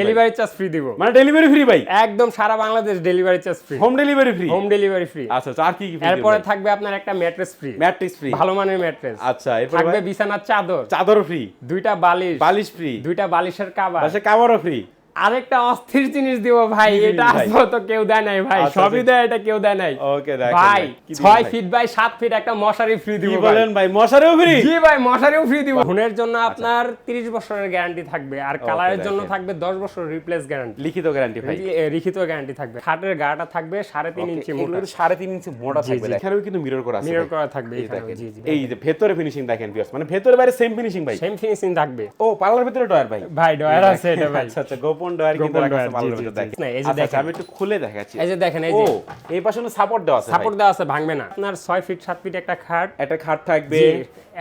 Delivery charge free দিব। মানে delivery free ভাই? একদম সারা Bangladesh delivery charge free home delivery free home delivery free আচ্ছা আচ্ছা আর কি কি এরপরে থাকবে আপনার একটা ম্যাট্রেস ফ্রি ম্যাট্রেস ফ্রি ভালো মানের ম্যাট্রেস আচ্ছা এরপর থাকবে বিছানার চাদর। চাদর ফ্রি দুইটা বালিশ। বালিশ ফ্রি দুইটা বালিশের কাবার কাবার কাভারও ফ্রি আরেকটা অস্থির জিনিস দিব ভাই এটা আসলে তো কেউ দেয় নাই ভাই আচ্ছা, সবই আচ্ছা। দেয় এটা কেউ দেয় নাই। ওকে দেখেন ভাই কি দিবেন ছয় ভাই? ফিট বাই সাত ফিট একটা মশারি ফ্রি দিব কি ভাই। বলেন ভাই মশারিও ফ্রি জি ভাই মশারিও ফ্রি দিব। ফোনের জন্য আপনার 30 বছরের গ্যারান্টি থাকবে আর কালারের জন্য থাকবে 10 বছর রিপ্লেস গ্যারান্টি লিখিত গ্যারান্টি ভাই। লিখিত গ্যারান্টি থাকবে। খাটের গাটা থাকবে সাড়ে তিন ইঞ্চি মোটা। এগুলো সাড়ে তিন ইঞ্চি মোটা থাকবে জি। এখানেও কিন্তু মিরর করা আছে মিরর করা থাকবে এই এখানেও, দেখেন। জি জি। এই যে ভেতরে ফিনিশিং দেখেন বিয়াস মানে ভেতরে বাইরে সেম ফিনিশিং ভাই। সেম ফিনিশিং থাকবে। ও পার্লার ভিতরে ডয়ার ভাই। ভাই ডয়ার আছে এটা ভাই। আচ্ছা আচ্ছা গোপন ডয়ার কিন্তু রাখা আছে ডয়ার, পার্লার জি, জি, ভিতরে জি। দেখেন। না, এই যে আচ্ছা, আচ্ছা, দেখেন। আমি একটু খুলে দেখাচ্ছি। এই যে দেখেন এই যে। এই পাশে সাপোর্ট দেওয়া আছে সাপোর্ট দেওয়া আছে ভাঙবে না। আপনার 6 ফিট 7 ফিট একটা খাট। একটা খাট থাকবে।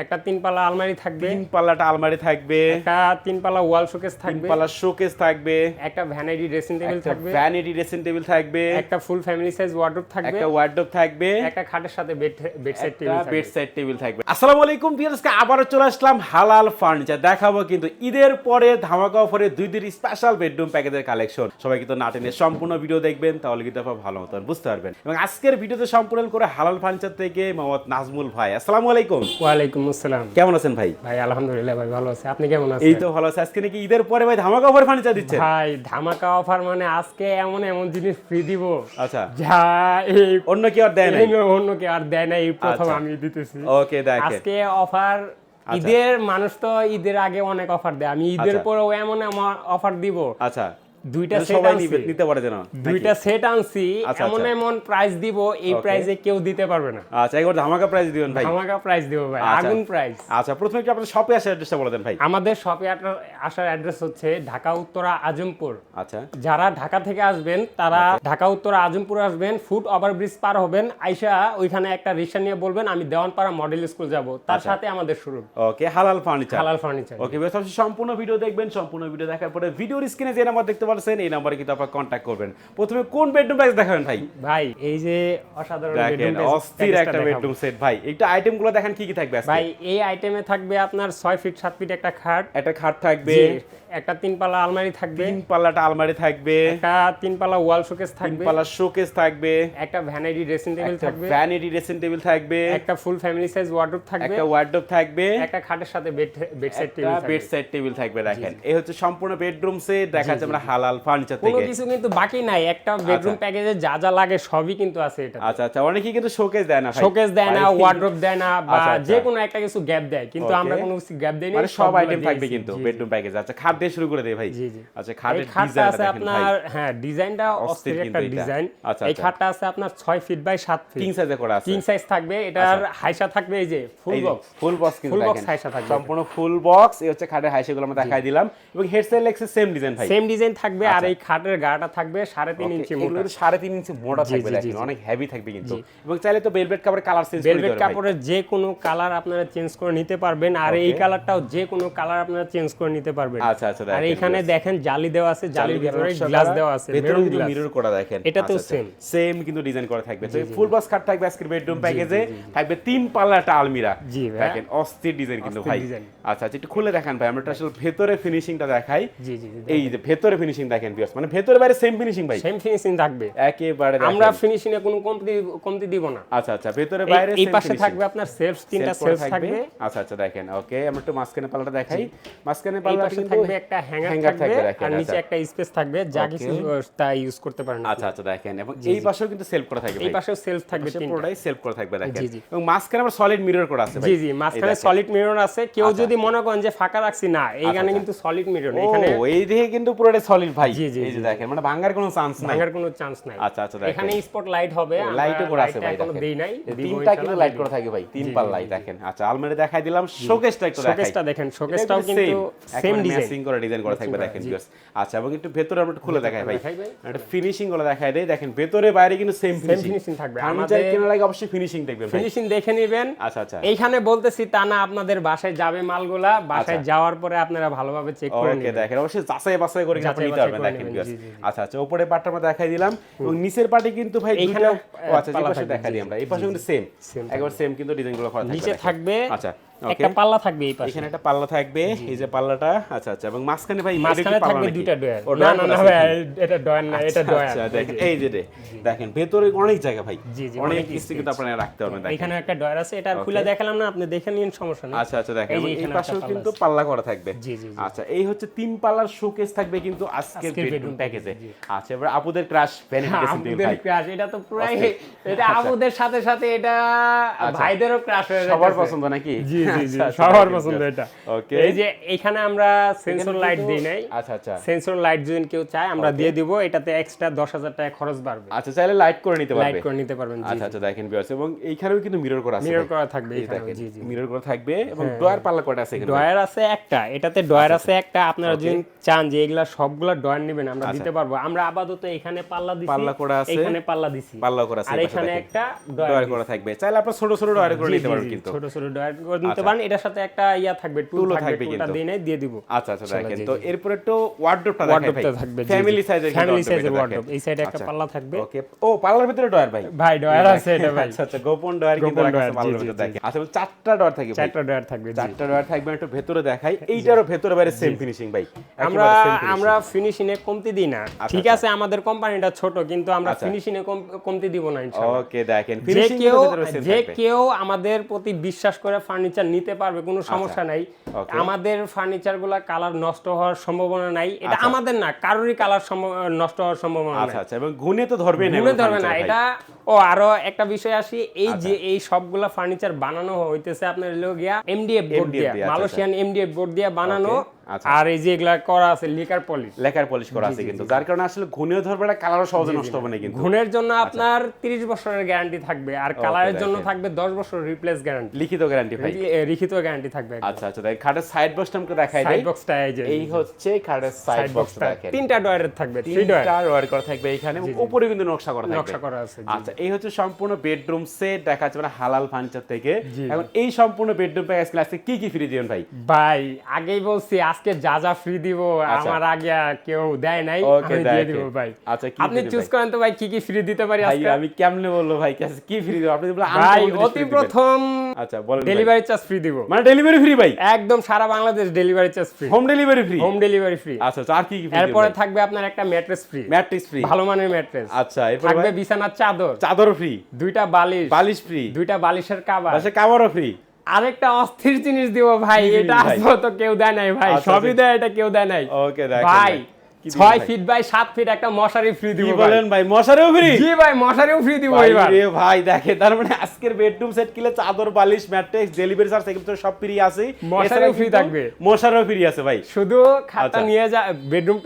একটা তিন পাল্লা আলমারি থাকবে। তিন পাল্লাটা আলমারি থাকবে। একটা তিন পাল্লা ওয়াল শোকেস তিন থাকবে পাল্লা শোকেস থাকবে। একটা ভ্যানিটি ড্রেসিং টেবিল থাকবে। ভ্যানিটি ড্রেসিং টেবিল থাকবে। একটা ফুল ফ্যামিলি সাইজ ওয়ার্ডরোব থাকবে। একটা ওয়ার্ডরোব থাকবে। একটা খাটের সাথে বেড বেড সেট টেবিল থাকবে। বেড সাইড টেবিল থাকবে। আসসালামু আলাইকুম ভিউয়ার্সকে আবারও চলে আসলাম হালাল ফার্নিচার দেখাবো কিন্তু ঈদের পরে ধামাকা অফারে দুই দিন স্পেশাল বেডরুম প্যাকেজের কালেকশন সবাই কিন্তু না টেনে সম্পূর্ণ ভিডিও দেখবেন তাহলে কিন্তু আপনারা ভালো মতন বুঝতে পারবেন। এবং আজকের ভিডিওতে সম্পূর্ণ করে হালাল ফার্নিচার থেকে মোহাম্মদ নাজমুল ভাই। আসসালামু আলাইকুম। ওয়ালাইকুম আসসালাম। কেমন আছেন ভাই? ভাই আলহামদুলিল্লাহ ভাই ভালো আছি। আপনি কেমন আছেন? এই তো ভালো আছে। আজকে নাকি ঈদের পরে ভাই ধামাকা অফার ফার্নিচার দিচ্ছেন? ভাই ধামাকা অফার মানে আজকে এমন এমন জিনিস ফ্রি দিব। আচ্ছা। যা অন্য কি আর দেয় নাই? অন্য কে আর দেয় না এই প্রথম আচ্ছা। আমি দিতেছি। ওকে দেখেন আজকে অফার ঈদের মানুষ তো ঈদের আগে অনেক অফার দেয়। আমি ঈদের আচ্ছা। পরেও এমন অফার দিব। আচ্ছা। দুইটা সেট আনছি। নিতে পারে নাকি? দুইটা সেট আনছি আচ্ছা, এমন আচ্ছা। এমন প্রাইস দিব এই. প্রাইসে কেউ দিতে পারবে না। আচ্ছা একবার ধামাকা প্রাইস দিবেন ভাই। ধামাকা প্রাইস দিব ভাই আচ্ছা। আগুন প্রাইস আচ্ছা প্রথমে কি আপনার শপে আসার অ্যাড্রেসটা বলে দেন ভাই? আমাদের শপে আসার অ্যাড্রেস হচ্ছে ঢাকা উত্তরা আজমপুর। আচ্ছা। যারা ঢাকা থেকে আসবেন তারা ঢাকা উত্তর আজমপুর আসবেন ফুট ওভারব্রিজ পার হবেন আইসা ওইখানে একটা রিক্সা নিয়ে বলবেন আমি দেওয়ানপাড়া মডেল স্কুল যাব। তার। সাথে আমাদের শুরু ওকে হালাল ফার্নিচার হালাল ফার্নিচার ওকে সম্পূর্ণ ভিডিও দেখবেন সম্পূর্ণ ভিডিও দেখার পরে ভিডিওর স্ক্রিনে যে নাম্বার দেখতে পাচ্ছেন এই নাম্বারে কিন্তু আপনারা কন্ট্যাক্ট করবেন। প্রথমে কোন বেডরুম প্যাকেজ দেখাবেন ভাই? ভাই এই যে অসাধারণ bedroom অস্থির একটা। বেডরুম সেট ভাই। এইটা আইটেমগুলো দেখেন কি কি থাকবে ভাই এই আইটেমে থাকবে আপনার ছয় ফিট সাত ফিট একটা খাট। একটা খাট থাকবে। একটা তিন পাল্লা আলমারি থাকবে। তিন পাল্লাটা আলমারি থাকবে। একটা তিন পাল্লা ওয়াল শোকেস থাকবে। তিন পাল্লা শোকেস থাকবে। একটা ভ্যানিটি ড্রেসিং টেবিল থাকবে। ভ্যানিটি ড্রেসিং টেবিল থাকবে। একটা ফুল ফ্যামিলি সাইজ ওয়ার্ডরোব থাকবে। একটা ওয়ার্ডরোব থাকবে। একটা খাটের সাথে বেড বেড সেট টেবিল থাকবে। বেড সাইড টেবিল থাকবে দেখেন। এই হচ্ছে সম্পূর্ণ বেডরুম সেট দেখা যাচ্ছে আমরা হালাল ফার্নিচার কোনো থেকে। কিছু কিন্তু বাকি নাই একটা বেডরুম প্যাকেজে যা যা লাগে সবই কিন্তু আছে এটা আচ্ছা আচ্ছা অনেকেই কিন্তু শোকেস দেয় না শোকেস দেয় না ভাই, ওয়ার্ডরোব দেয় না বা আচ্ছা, আচ্ছা। যে কোনো একটা কিছু গ্যাপ দেয় কিন্তু আমরা কোনো কিছু গ্যাপ দেই না মানে সব আইটেম থাকবে কিন্তু বেডরুম প্যাকেজ আচ্ছা খাট দিয়ে শুরু করে দেই ভাই। জি, জি। আচ্ছা খাটের খাটটা ডিজাইনটা আছে আপনার হ্যাঁ ডিজাইনটা অস্থির একটা ডিজাইন আচ্ছা, এই আচ্ছা। খাটটা আছে আপনার 6 ফিট বাই 7 ফিট কিং সাইজে করা আছে। কিং সাইজ থাকবে এটার হাইসা থাকবে এই যে ফুল বক্স ফুল বক্স কিন্তু box দেখেন। হাইসা থাকবে। সম্পূর্ণ ফুল বক্স এই হচ্ছে খাটের হাই সেগুলো আমরা দেখাই দিলাম। এবং হেডসেট লেক্সের সেম ডিজাইন ভাই। সেম ডিজাইন থাকবে আর আচ্ছা। এই খাটের গাটা থাকবে 3.5 ইঞ্চি মোটা। সাড়ে তিন ইঞ্চি মোটা থাকবে। অনেক হেভি থাকবে কিন্তু। এবং চাইলে তো বেলভেট কাপড়ের কালার চেঞ্জ ভেলভেট পারবেন কাপড়ের যে কোনো কালার আপনারা চেঞ্জ করে নিতে পারবেন আর এই কালারটাও যে কোনো কালার আপনারা চেঞ্জ করে নিতে পারবেন। আচ্ছা, আচ্ছা, আর এখানে দেখেন জালি দেওয়া আছে জালির ভিতরে গ্লাস দেওয়া আছে ভেতরে কিন্তু মিরর করা দেখেন। এটা তো same। সেম কিন্তু ডিজাইন করা থাকবে। তো ফুল বক্স খাট থাকবে আজকের বেডরুম প্যাকেজে থাকবে তিন পাল্লাটা আলমিরা। জি দেখেন অস্থির ডিজাইন কিন্তু ভাই। আচ্ছা আচ্ছা একটু খুলে দেখান ভাই আমরা আসলে ভেতরে ফিনিশিংটা দেখাই। জি জি এই যে ভেতরে ফিনিশিং দেখেন বিয়াস মানে ভেতরে বাইরে সেম ফিনিশিং ভাই। সেম ফিনিশিং থাকবে। একেবারে আমরা ফিনিশিং এ কোনো কমতি কমতি দিব না। আচ্ছা আচ্ছা ভেতরে বাইরে এই পাশে থাকবে আপনার সেলফ তিনটা সেলফ থাকবে। আচ্ছা আচ্ছা দেখেন ওকে আমরা একটু মাঝখানে পাল্লাটা দেখাই। পাল্লাটা পাশে কিন্তু থাকবে একটা হ্যাঙ্গার থাকবে আর নিচে আচ্ছা। একটা স্পেস থাকবে যা কিছু তা ইউজ করতে পারেন আচ্ছা আচ্ছা দেখেন এবং এই পাশেও কিন্তু সেলফ করা থাকবে এই। পাশেও সেলফ থাকবে তিনটা। পুরোটাই সেলফ করা থাকবে দেখেন। জি, জি। এবং মাঝখানে আবার সলিড মিরর করা আছে জি জি মাঝখানে সলিড মিরর আছে কেউ আচ্ছা। যদি মনে করেন যে ফাঁকা রাখছি না এইখানে আচ্ছা। কিন্তু সলিড মিরর এখানে এই দিকে কিন্তু পুরোটাই সলিড ভাই। জি, জি, এই যে দেখেন মানে ভাঙার কোনো চান্স নাই। ভাঙার কোনো চান্স নাই। আচ্ছা আচ্ছা এখানে স্পট লাইট হবে লাইটও করা আছে ভাই দেখেন। দেই নাই তিনটা কিন্তু লাইট। করা থাকবে ভাই তিন পাল্লাই দেখেন। আচ্ছা আলমারি দেখাই দিলাম শোকেসটা একটু দেখাই। শোকেসটা দেখেন শোকেসটাও কিন্তু সেম ডিজাইন ম্যাচিং করে ডিজাইন করা থাকবে দেখেন viewers। আচ্ছা এবং একটু ভেতরে আমরা খুলে দেখাই ভাই। একটা ফিনিশিংগুলো দেখাই দেই। দেখেন ভেতরে বাইরে কিন্তু সেম ফিনিশিং থাকবে। আমাদের- কেনার আগে অবশ্যই ফিনিশিং দেখবেন ফিনিশিং দেখে নেবেন। আচ্ছা আচ্ছা। এইখানে বলতেছি তা না আপনাদের বাসায় যাবে মালগুলা বাসায় আচ্ছা। যাওয়ার পরে আপনারা ভালোভাবে চেক করে নেবেন। দেখেন অবশ্যই যাচাই বাছাই করে আপনি নিতে পারবেন দেখেন। আচ্ছা আচ্ছা উপরে পাটটা আমরা দেখাই দিলাম। এবং নিচের পাটে কিন্তু ভাই এখানে ও আচ্ছা এই পাশে দেখাই দিই আমরা। এই পাশে কিন্তু সেম একবার সেম কিন্তু ডিজাইনগুলো করা থাকবে নিচে থাকবে আচ্ছা। একটা পাল্লা থাকবে এই পাশে। এখানে একটা পাল্লা থাকবে এই যে পাল্লাটা আচ্ছা আচ্ছা এবং মাঝখানে ভাই মাঝখানে থাকবে দুইটা ডয়ার। না না না ভাই এটা ডয়ার না এটা ডয়ার। আচ্ছা দেখেন এই যে দেখেন ভেতরে অনেক জায়গা ভাই। অনেক কিছু কিন্তু আপনারা রাখতে পারবেন দেখেন। এখানে একটা ডয়ার আছে এটা আর খুলে দেখালাম না আপনি দেখে নিন সমস্যা নেই। আচ্ছা আচ্ছা দেখেন এই পাশেও কিন্তু পাল্লা করা থাকবে। জি, জি। আচ্ছা এই হচ্ছে তিন পাল্লার শোকেস থাকবে কিন্তু আজকের বেডরুম প্যাকেজে আচ্ছা এবার আপুদের ক্রাশ ভ্যানিটি ড্রেসিং টেবিল ভাই। ক্রাশ এটা তো পুরাই এটা আপুদের সাথে সাথে এটা আচ্ছা। ভাইদেরও ক্রাশ হয়ে সবার পছন্দ নাকি? জি। জি জি আচ্ছা, আচ্ছা, সবার পছন্দ এটা ওকে এই যে এখানে আমরা সেন্সর লাইট দিই নাই। আচ্ছা আচ্ছা। সেন্সর লাইট যদি কেউ চায় আমরা দিয়ে দিব এটাতে এক্সট্রা দশ হাজার টাকা খরচ বাড়বে। আচ্ছা চাইলে লাইট করে নিতে লাইট করে নিতে পারবেন আচ্ছা আচ্ছা দেখেন ভিউয়ার্স এবং এইখানেও কিন্তু মিরর করা আছে। মিরর করা থাকবে এখানে জি জি। মিরর করা থাকবে এবং ডয়ার পাল্লা কটা আছে এখানে? ডয়ার আছে একটা এটাতে ডয়ার আচ্ছা, আছে একটা আপনারা যদি চান যে এগুলা সবগুলা ডয়ার নেবেন আমরা দিতে পারব। আমরা আপাতত এখানে পাল্লা দিছি পাল্লা করা আছে। এখানে পাল্লা দিছি। পাল্লা করা আছে আর এখানে একটা ডয়ার করা থাকবে। চাইলে আপনারা ছোট ছোট ডয়ার করে নিতে পারবেন কিন্তু। ছোট ছোট ডয়ার করে নিতে আচ্ছা। পারেন এটার সাথে একটা ইয়া থাকবে টুল টুলও থাকবে থাকবে কিন্তু। দিয়ে দিয়ে দিব। আচ্ছা আচ্ছা দেখেন। তো। এরপর একটু ওয়ার্ডরোবটা দেখাই ভাই। থাকবে ফ্যামিলি সাইজের ফ্যামিলি সাইজের ওয়ার্ডরোব এই সাইডে একটা পাল্লা থাকবে। ওকে ও পাল্লার ভিতরে ডয়ার ভাই। ভাই ডয়ার আছে এটা ভাই। আচ্ছা আচ্ছা গোপন ডয়ার কিন্তু রাখা আছে পাল্লার ভিতরে দেখেন। আচ্ছা চারটা ডয়ার থাকে ভাই। চারটা ডয়ার থাকবে চারটা ডয়ার থাকবে একটু ভেতরে দেখাই। এইটারও ভেতরে বাইরে সেম ফিনিশিং ভাই। আমরা। আমরা ফিনিশিং এ কমতি দিই না। ঠিক আছে আমাদের কোম্পানিটা ছোট কিন্তু আমরা আচ্ছা। ফিনিশিং এ কমতি দিব না ইনশাআল্লাহ ওকে দেখেন। যে ফিনিশিং কেউ যে কেউ আমাদের প্রতি বিশ্বাস করে ফার্নিচার নিতে পারবে কোনো সমস্যা নাই। আচ্ছা। আমাদের ফার্নিচারগুলা কালার নষ্ট হওয়ার সম্ভাবনা নাই। এটা আচ্ছা। আমাদের না কারোরই কালার নষ্ট হওয়ার সম্ভাবনা আচ্ছা আচ্ছা এবং গুনে তো ধরবে না গুণে ধরবে না। এটা ও আরও একটা বিষয় আসি এই আচ্ছা। যে এই সবগুলা ফার্নিচার বানানো হইতেছে আপনার লোগিয়া এমডিএফ বোর্ড দিয়া আচ্ছা, মালয়েশিয়ান এমডিএফ বোর্ড দিয়া বানানো। আচ্ছা। আর এই যে এগুলা করা আছে লিকার পলিশ লেখার পলিশ করা আছে কিন্তু যার কারণে আসলে ধরবে না কালারও সহজে নষ্ট হবে না কিন্তু। ঘুণের জন্য আপনার 30 বছরের গ্যারান্টি থাকবে আর কালারের জন্য থাকবে 10 বছর রিপ্লেস গ্যারান্টি লিখিত গ্যারান্টি ভাই। লিখিত গ্যারান্টি থাকবে আচ্ছা আচ্ছা দেখ খাটের সাইড বক্সটা আমাকে দেখাই সাইড বক্সটা এই যে এই হচ্ছে খাটের সাইড বক্সটা দেখেন। তিনটা ডয়ারের থাকবে থ্রি ডয়ার তিনটা ওয়ার করা থাকবে এখানে উপরে কিন্তু নকশা করা থাকবে। নকশা করা আছে জি। আচ্ছা এই হচ্ছে সম্পূর্ণ বেডরুম সেট দেখা যাচ্ছে মানে হালাল ফার্নিচার থেকে। এখন এই সম্পূর্ণ বেডরুম প্যাকেজ আজকে কি কি ফ্রি দিবেন ভাই? ভাই আগেই বলছি আজকে যা যা ফ্রি দিব আচ্ছা। আমার আগে কেউ দেয় নাই আমি দিয়ে দিব ভাই। আচ্ছা আপনি চুজ করেন তো ভাই কি কি ফ্রি দিতে পারি আজকে? আমি কেমনে বলব ভাই কি ফ্রি দেবো? আপনি বললেন ভাই অতি প্রথম আচ্ছা বলেন ডেলিভারি চার্জ ফ্রি দিব। মানে ডেলিভারি ফ্রি ভাই? একদম সারা Bangladesh delivery charge free home delivery free home delivery free আচ্ছা আর কি কি ফ্রি এরপরে থাকবে আপনার একটা ম্যাট্রেস ফ্রি ম্যাট্রিক্স ফ্রি ভালো মানের ম্যাট্রেস আচ্ছা এরপর থাকবে বিছানার চাদর। চাদর ফ্রি। দুইটা বালিশ। বালিশ ফ্রি। দুইটা বালিশের কাবার। আচ্ছা কাবারও ফ্রি। আরেকটা অস্থির জিনিস দিব ভাই এটা? আসলে তো কেউ দেয় নাই ভাই আচ্ছা, সবই আচ্ছা। দেয় এটা কেউ দেয় নাই। ওকে ভাই ছয় ফিট বাই সাত ফিট একটা মশারি ফ্রি দিব বলেন ভাই? মশারিও ফ্রি জি ভাই মশারিও ফ্রি দিব এবার। ভাই দেখে তার মানে আজকের বেডরুম সেট কিলে চাদর বালিশ ম্যাট্রেক্স ডেলিভারি চার্জ এগুলো তো সব ফ্রি আছে। মশারিও কিন্তু থাকবে। মশারিও ফ্রি আছে ভাই। শুধু খাটটা আচ্ছা। নিয়ে যা বেডরুম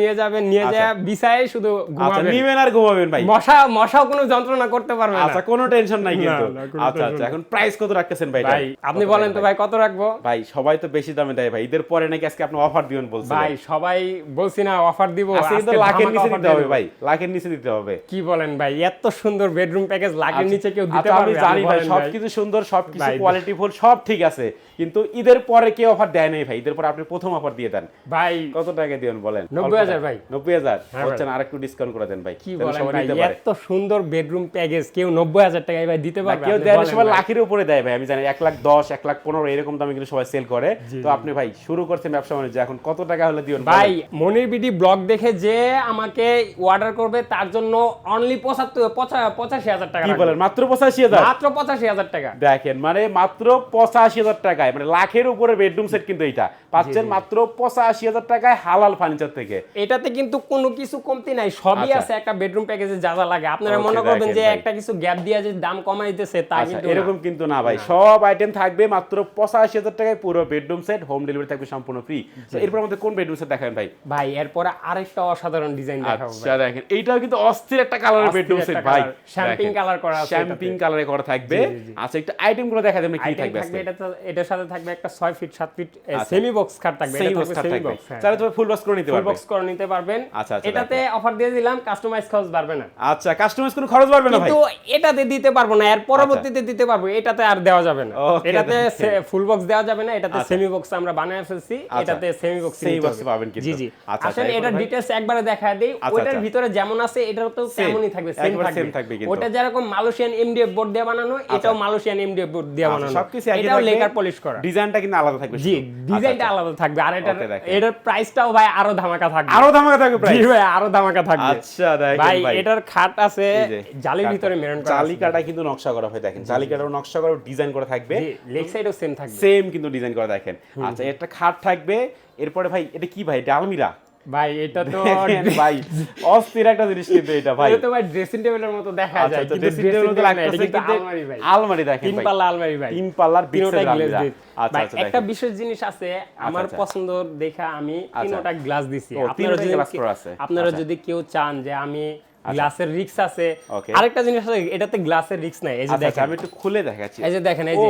নিয়ে যাবেন নিয়ে আচ্ছা। বিছায় শুধু আচ্ছা ঘুমাবেন। নিবেন আর ঘুমাবেন ভাই। মশা মশাও কোনো যন্ত্রণা করতে পারবে না। আচ্ছা কোনো টেনশন নাই কিন্তু। আচ্ছা আচ্ছা এখন প্রাইস কত রাখতেছেন ভাই ভাই আপনি বলেন তো ভাই? কত রাখব? ভাই সবাই তো বেশি দামে দেয় ভাই। ঈদের পরে নাকি আজকে আপনি অফার দিবেন বলছেন ভাই সবাই বলছি না অফার দিব আজকে লাখের নিচে দিতে হবে ভাই লাখের নিচে দিতে হবে। কি বলেন ভাই এত সুন্দর বেডরুম প্যাকেজ লাখের নিচে কেউ দিতে আচ্ছা, আমি পারবে জানি ভাই সবকিছু সুন্দর সবকিছু কোয়ালিটি ফুল সব ঠিক আছে কিন্তু ঈদের পরে কেউ অফার দেয় নাই ভাই ঈদের পরে আপনি প্রথম অফার দিয়ে দেন। ভাই কত টাকা দিবেন বলেন? 90,000 ভাই। নব্বই হাজার? হ্যাঁ হচ্ছে না আরেকটু ডিসকাউন্ট করে দেন ভাই কি বলেন ভাই এত সুন্দর বেডরুম প্যাকেজ কেউ নব্বই হাজার টাকায় ভাই দিতে পারবে? কেউ দেয় সবাই লাখের উপরে দেয় ভাই আমি জানি এক লাখ দশ এক লাখ পনেরো এরকম দামে কিন্তু সবাই সেল করে। তো আপনি ভাই শুরু করছেন ব্যবসা বাণিজ্য এখন কত টাকা হলে দিবেন ভাই মনির বিডি ব্লগ দেখে যে আমাকে অর্ডার করবে তার জন্য অনলি পঁচাত্তর পঁচাশি হাজার টাকা বলেন? মাত্র পঁচাশি হাজার? মাত্র পঁচাশি হাজার টাকা। দেখেন মানে মাত্র পঁচাশি হাজার টাকায় মানে লাখের উপরে বেডরুম সেট কিন্তু এইটা। পাচ্ছেন মাত্র পঁচাশি হাজার টাকায় হালাল ফার্নিচার থেকে। এটাতে কিন্তু কোনো কিছু কমতি নাই সবই আচ্ছা। আছে একটা বেডরুম প্যাকেজে যা যা লাগে। আপনারা মনে করবেন যে একটা কিছু গ্যাপ দিয়ে যে দাম কমাই দিতেছে তা আচ্ছা কিন্তু এরকম কিন্তু না ভাই। সব আইটেম থাকবে মাত্র পঁচাশি হাজার টাকায় পুরো বেডরুম সেট হোম ডেলিভারি থাকবে সম্পূর্ণ ফ্রি এরপর আমাদের কোন বেডরুম সেট দেখাবেন ভাই? ভাই এরপরে আরেকটা অসাধারণ ডিজাইন দেখাবো আচ্ছা দেখেন। এইটাও কিন্তু অস্থির একটা কালারের বেডরুম সেট ভাই। Champagne colour করা আছে শ্যাম্পিং। কালারে করা থাকবে। আচ্ছা একটা আইটেমগুলো দেখা যাবে কি থাকবে আজকে? এটা এটার সাথে থাকবে একটা 6 ফিট 7 ফিট আচ্ছা। সেমি বক্স খাট থাকবে। এটা বক্স থাকবে সেমি থাকবে। বক্স তাহলে তুমি ফুল বক্স করে নিতে ফুল পারবে। বক্স করে নিতে পারবেন। আচ্ছা, আচ্ছা, এটাতে অফার দিয়ে দিলাম কাস্টমাইজ খরচ বাড়বে না। আচ্ছা কাস্টমাইজ কোনো খরচ বাড়বে না ভাই? কিন্তু এটাতে দিতে পারব না এর পরবর্তীতে দিতে পারব এটাতে আর দেওয়া যাবে না। এটাতে ফুল বক্স দেওয়া যাবে না এটাতে আচ্ছা। সেমি বক্স আমরা বানায় ফেলছি আচ্ছা। এটাতে সেমি বক্স সেমি বক্স পাবেন কিন্তু। জি জি। আচ্ছা, এটার ডিটেইলস একবারে দেখায় দেই। আচ্ছা, ওইটার আচ্ছা। ভিতরে যেমন আছে তো তেমনই থাকবে সেম থাকবে। ওটা যেরকম মালয়েশিয়ান এমডিএফ বোর্ড দিয়ে বানানো এটাও মালয়েশিয়ান এমডিএফ বোর্ড দিয়ে আচ্ছা, বানানো। সবকিছু একই এটাও লেকার পলিশ করা। ডিজাইনটা কিন্তু আলাদা থাকবে জি ডিজাইনটা আচ্ছা, আলাদা থাকবে। আর দেখেন। এটার প্রাইসটাও ভাই আরও ধামাকা থাকবে। আরও ধামাকা থাকবে প্রাইস জি ভাই আরও ধামাকা থাকবে। আচ্ছা দেখেন ভাই এটার খাট আছে জালির ভিতরে মেরুন করা কিন্তু নকশা করা হয় দেখেন। জালিকাটাও নকশা করা ডিজাইন করা থাকবে। জি লেগ সাইডও সেম থাকবে। সেম কিন্তু ডিজাইন করা দেখেন। আচ্ছা একটা খাট থাকবে। এরপরে ভাই এটা কি ভাই? এটা আলমিরা? ভাই এটা তো ভাই অস্থির একটা জিনিস কিন্তু এটা ভাই। এটা তো ভাই ড্রেসিং টেবিলের মতো দেখা আচ্ছা যায় আচ্ছা কিন্তু ড্রেসিং টেবিল লাগতেছে কিন্তু আলমারি ভাই। আলমারি দেখেন তিন পাল্লা আলমারি ভাই। তিন পাল্লার আলমিরা। আচ্ছা আচ্ছা একটা বিশেষ জিনিস আছে আমার আচ্ছা। পছন্দ দেখা আমি তিনটা গ্লাস দিছি। আপনারা যদি। আপনারা। যদি কেউ চান যে আমি গ্লাসের রিক্স আছে। আরেকটা জিনিস আছে এটাতে গ্লাসের রিক্স নাই। এই যে আচ্ছা আচ্ছা দেখেন। আমি একটু খুলে দেখাচ্ছি। এই যে দেখেন এই যে।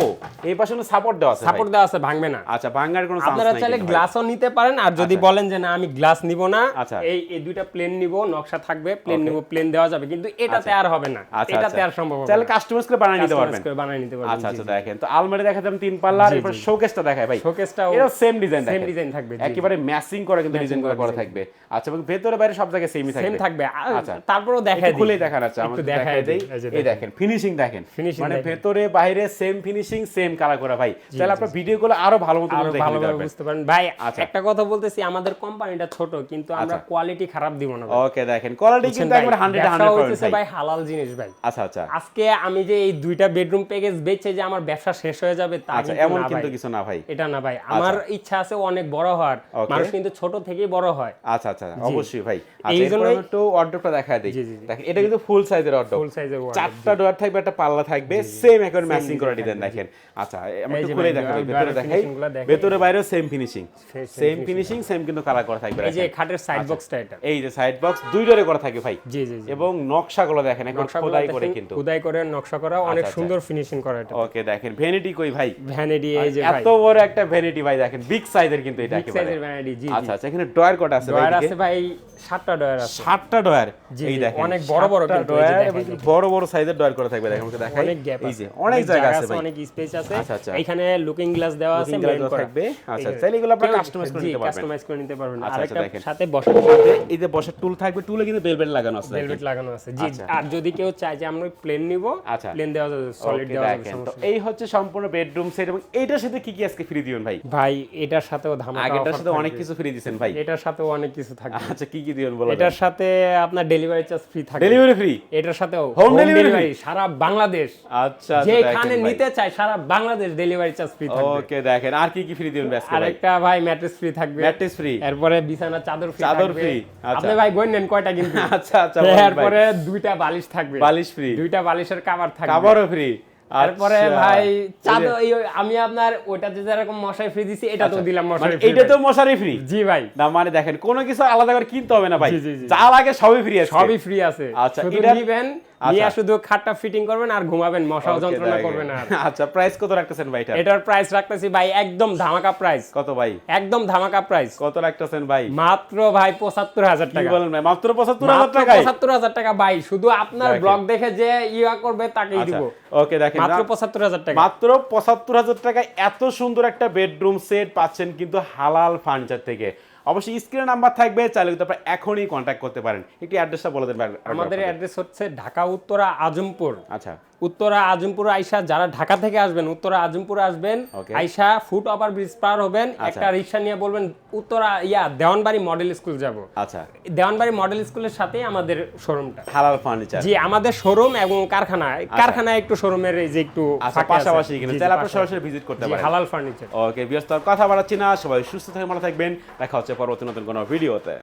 এই পাশে কোনো সাপোর্ট দেওয়া আছে সাপোর্ট দেওয়া আছে ভাঙবে না। আচ্ছা ভাঙার কোনো চান্স নাই আপনারা চাইলে গ্লাসও নিতে পারেন আর যদি আচ্ছা। বলেন যে না আমি গ্লাস নিব না আচ্ছা। এই এই দুইটা প্লেন নিব নকশা থাকবে প্লেন নিব প্লেন দেওয়া যাবে। কিন্তু এটাতে আর হবে না। আচ্ছা এটাতে আচ্ছা আর সম্ভব হবে না। কাস্টমাইজ করে বানিয়ে নিতে পারবেন। করে বানিয়ে নিতে পারবেন। আচ্ছা আচ্ছা দেখেন। তো আলমারি দেখাতাম তিন পাল্লা জি, এরপর। শোকেসটা দেখায় ভাই। শোকেসটাও এটা সেম ডিজাইন সেম ডিজাইন থাকবে। একেবারে ম্যাচিং করে কিন্তু ডিজাইন করে থাকবে। আচ্ছা এবং ভেতরে বাইরে সব জায়গায় সেমই থাকবে। সেম থাকবে আচ্ছা। তারপরেও দেখাই দেখান আচ্ছা আমাদের দেখাই দেই। এই দেখেন ফিনিশিং দেখেন। Finishing মানে ভেতরে বাইরে সেম ফিনিশিং সেম কালার করা। ভাই তাহলে আপনার ভিডিও গুলো আরও ভালো মতো পারবেন। বুঝতে পারেন ভাই আচ্ছা। একটা কথা বলতেছি আমাদের কোম্পানিটা ছোট কিন্তু আমরা আচ্ছা। কোয়ালিটি খারাপ দিব না ওকে দেখেন। কোয়ালিটি কিন্তু একবার 100 100 হইতেছে ভাই। হালাল জিনিস ভাই। আচ্ছা আচ্ছা। আজকে আমি যে এই দুইটা বেডরুম প্যাকেজ বেচে যে আমার ব্যবসা শেষ হয়ে যাবে তা আচ্ছা এমন কিন্তু কিছু না ভাই। এটা না ভাই। আমার ইচ্ছা আছে অনেক বড় হওয়ার। মানুষ কিন্তু ছোট থেকেই বড় হয়। আচ্ছা আচ্ছা অবশ্যই ভাই। আচ্ছা একটু অর্ডারটা দেখায় দিই। জি, জি, জি। এটা কিন্তু ফুল সাইজের অর্ডার ফুল সাইজের চারটা ডোয়ার থাকবে একটা পাল্লা থাকবে সেম একবার ম্যাচিং করে ডিজাইন দেখেন। আচ্ছা আমি একটু খুলে দেখাই ডোয়ার- ভেতরে দেখাই। ভেতরে বাইরেও same finishing same finishing same কিন্তু কালার করা থাকবে এই যে খাটের সাইড আচ্ছা। বক্সটা এটা। এই যে সাইড বক্স দুই ডোরে করা থাকে ভাই। জি জি এবং নকশাগুলো দেখেন একবার নকশাগুলো খোদাই করে কিন্তু। খোদাই করে নকশা করা অনেক আচ্ছা, সুন্দর ফিনিশিং করা এটা। ওকে দেখেন ভ্যানিটি কই ভাই? ভ্যানিটি এই যে ভাই এত বড় একটা ভ্যানিটি ভাই দেখেন বিগ সাইজের কিন্তু এটা বিগ সাইজের ভ্যানিটি জি আচ্ছা আচ্ছা এখানে ডয়ার কটা আছে ভাই ডয়ার আছে ভাই সাতটা ডয়ার আছে। সাতটা ডয়ার জি, এই দেখেন অনেক বড় বড় বড় বড় সাইজের ডয়ার করা থাকবে দেখেন আমাকে দেখাই। অনেক গ্যাপ এই আছে। যে অনেক জায়গা আছে ভাই। অনেক স্পেস আছে। আচ্ছা, আচ্ছা। এখানে লুকিং গ্লাস দেওয়া আছে দেওয়া করা। থাকবে। আচ্ছা, চাইলে এগুলো আপনারা customize করে নিতে পারবেন। customize করে নিতে পারবেন। আচ্ছা, আচ্ছা, আরেকটা দেখেন। সাথে বসার এই যে বসার টুল থাকবে টুলে কিন্তু বেলবেট লাগানো আছে ভেলভেট লাগানো আছে। জি আচ্ছা। আর যদি কেউ চায় যে আমরা প্লেন নিব আচ্ছা। প্লেন দেওয়া যাবে সলিড দেওয়া যাবে তো এই হচ্ছে সম্পূর্ণ বেডরুম সেট এবং এইটার সাথে কি কি আজকে ফ্রি দিবেন ভাই? ভাই এটার সাথেও ধামাকা offer সাথে অনেক কিছু ফ্রি দিবেন ভাই। এটার সাথেও অনেক কিছু থাকবে। আচ্ছা কি কি দিবেন বলো এটার সাথে আপনার ডেলিভারি চার্জ ফ্রি থাকে। ডেলিভারি ফ্রি এটার সাথেও হোম ডেলিভারি সারা বাংলাদেশ। আচ্ছা আচ্ছা, যেখানে নিতে চায় সারা বাংলাদেশ ডেলিভারি চার্জ ফ্রি থাকবে। ওকে দেখেন আর কি কি ফ্রি দিবেন ব্যাস আরেকটা ভাই ম্যাট্রেস ফ্রি থাকবে। ম্যাট্রেস ফ্রি এরপরে বিছানা চাদর ফ্রি চাদর ফ্রি আচ্ছা। আপনি ভাই গই নেন কয়টা কিন্তু আচ্ছা আচ্ছা এরপরে দুইটা বালিশ থাকবে। বালিশ ফ্রি দুইটা বালিশের কভার থাকবে। কভারও ফ্রি তারপরে ভাই চাঁদ আমি আপনার ওইটাতে যেরকম মশারি ফ্রি দিছি এটা তো দিলাম মশারি ফ্রি এটা তো মশারি ফ্রি জি ভাই। না মানে দেখেন কোনো কিছু আলাদা করে কিনতে হবে না ভাই। যা লাগে সবই ফ্রি আছে। সবই ফ্রি আছে। আচ্ছা, এটা নিবেন আচ্ছা। নিয়ে শুধু খাটটা ফিটিং করবেন আর ঘুমাবেন মশাও যন্ত্রণা। করবেন আর। আচ্ছা প্রাইস কত রাখতেছেন ভাই এটা এটার প্রাইস রাখতেছি ভাই একদম ধামাকা প্রাইস কত ভাই? একদম ধামাকা প্রাইস কত রাখতেছেন ভাই? মাত্র ভাই পঁচাত্তর হাজার কি টাকা। বলেন ভাই মাত্র পঁচাত্তর হাজার মাত্র পঁচাত্তর হাজার টাকা ভাই শুধু আপনার ব্লগ দেখে যে ইয়া করবে তাকেই আচ্ছা দিব। ওকে দেখেন। মাত্র না- পঁচাত্তর হাজার টাকা। মাত্র পঁচাত্তর হাজার টাকায় এত সুন্দর একটা বেডরুম সেট পাচ্ছেন কিন্তু হালাল ফার্নিচার থেকে। অবশ্যই স্ক্রিনে নাম্বার থাকবে চাইলে কিন্তু আপনারা এখনই কন্ট্যাক্ট করতে পারেন। একটু অ্যাড্রেসটা বলে দেন আমাদের অ্যাড্রেস হচ্ছে ঢাকা উত্তরা আজমপুর। আচ্ছা। উত্তরা আজমপুর আইসা যারা ঢাকা থেকে আসবেন উত্তরা আজমপুর আসবেন. আইসা ফুট ওভার ব্রিজ পার হবেন আচ্ছা। একটা রিক্সা নিয়ে বলবেন উত্তরা ইয়া দেওয়ানবাড়ি মডেল স্কুল যাব। আচ্ছা। দেওয়ানবাড়ি মডেল স্কুলের সাথেই আমাদের শোরুমটা হালাল ফার্নিচার জি আমাদের শোরুম এবং কারখানা। কারখানায় একটু শোরুমের এই যে একটু আচ্ছা পাশাপাশি জি, চাইলে আপনারা সরাসরি ভিজিট করতে পারেন। হালাল ফার্নিচার ওকে ব্যস্ত কথা বাড়াচ্ছি না। সবাই সুস্থ থাকবেন ভালো থাকবেন। দেখা হচ্ছে পরবর্তী নতুন কোনো ভিডিওতে।